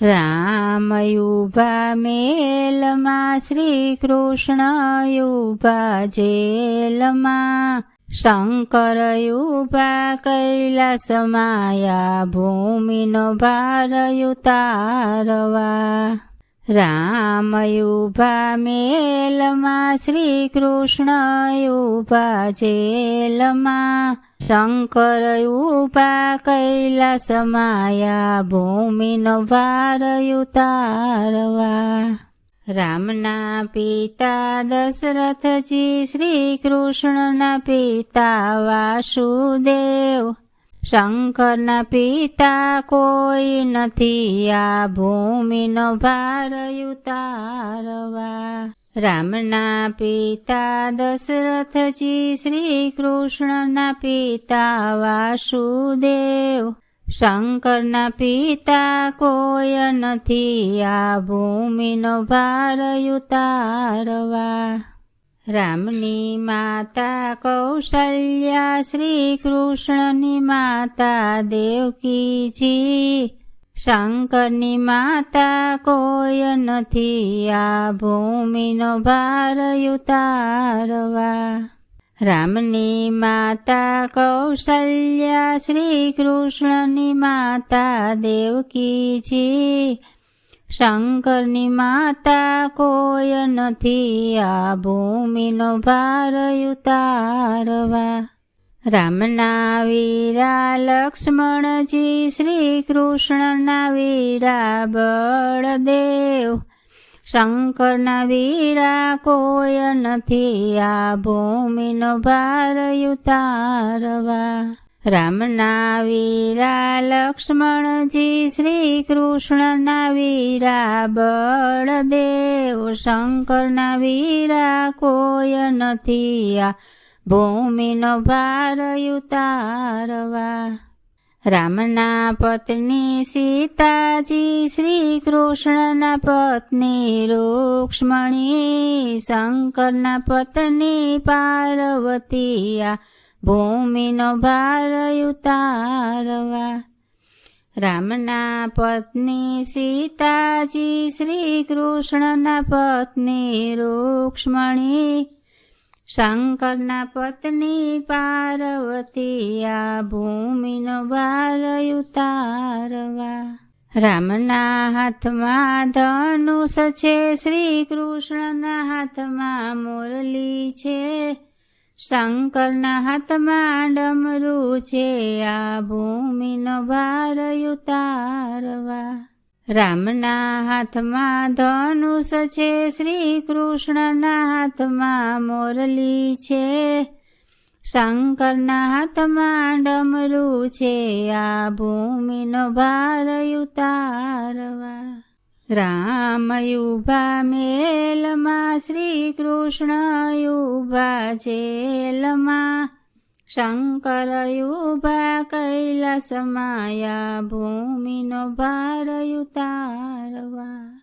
રામયુભા મેલમાં શ્રી કૃષ્ણ યુભા જેલમાં શંકર યુભા કૈલાસમાયા ભૂમિનો ભારયુ તારવા રામયુભા મેલમાં શ્રી કૃષ્ણ યુભા જેલમાં શંકર ઉપા કૈલાસ માયા ભૂમિનો ભાર તારવા રામના પિતા દશરથજી શ્રી કૃષ્ણના પિતા વાસુદેવ શંકરના પિતા કોઈ નથી આ ભૂમિનો ભાર યુતારવા રામના પિતા દશરથજી શ્રી કૃષ્ણના પિતા વાસુદેવ. શંકરના પિતા કોઈ નથી, આ ભૂમિનો ભાર ઉતારવા રામની માતા કૌશલ્યા શ્રી કૃષ્ણની માતા દેવકીજી. શંકરની માતા કોઈ નથી આ ભૂમિનો ભાર ઉતારવા. રામની માતા કૌશલ્યા શ્રી કૃષ્ણની માતા દેવકીજી. શંકરની માતા કોઈ નથી આ ભૂમિનો ભાર યુતારવા રામના વીરા લક્ષ્મણજી શ્રી કૃષ્ણના વીરા બળદેવ. શંકરના વીરા કોઈ નથી આ ભૂમિનો ભાર ઉતારવા. રામના વીરા લક્ષ્મણજી શ્રી કૃષ્ણના વીરા બળદેવ. શંકરના વીરા કોઈ નથી આ ભૂમિનો ભાર ઉતારવા. રામના પત્ની સીતાજી શ્રી કૃષ્ણના પત્ની રૂક્ષ્મણી, શંકરના પત્ની પાર્વતીયા ભૂમિનો ભાર ઉતારવા. રામના પત્ની સીતાજી શ્રી કૃષ્ણના પત્ની રૂક્ષ્મણી શંકરના પત્ની પાર્વતી આ ભૂમિનો ભાર ઉતારવા. રામના હાથમાં ધનુષ છે શ્રી કૃષ્ણના હાથમાં મુરલી છે. શંકરના હાથમાં ડમરું છે, આ ભૂમિનો ભાર યુતારવા રામના હાથમાં ધનુષ છે શ્રી કૃષ્ણના હાથમાં મોરલી છે. શંકરના હાથમાં ડમરું છે, આ ભૂમિનો ભાર રામ યુભા મેલમાં શ્રી કૃષ્ણ યુભા જેલમાં. શંકર યુભા કૈલાસમાયા ભૂમિનો ભારયુ યુતારવા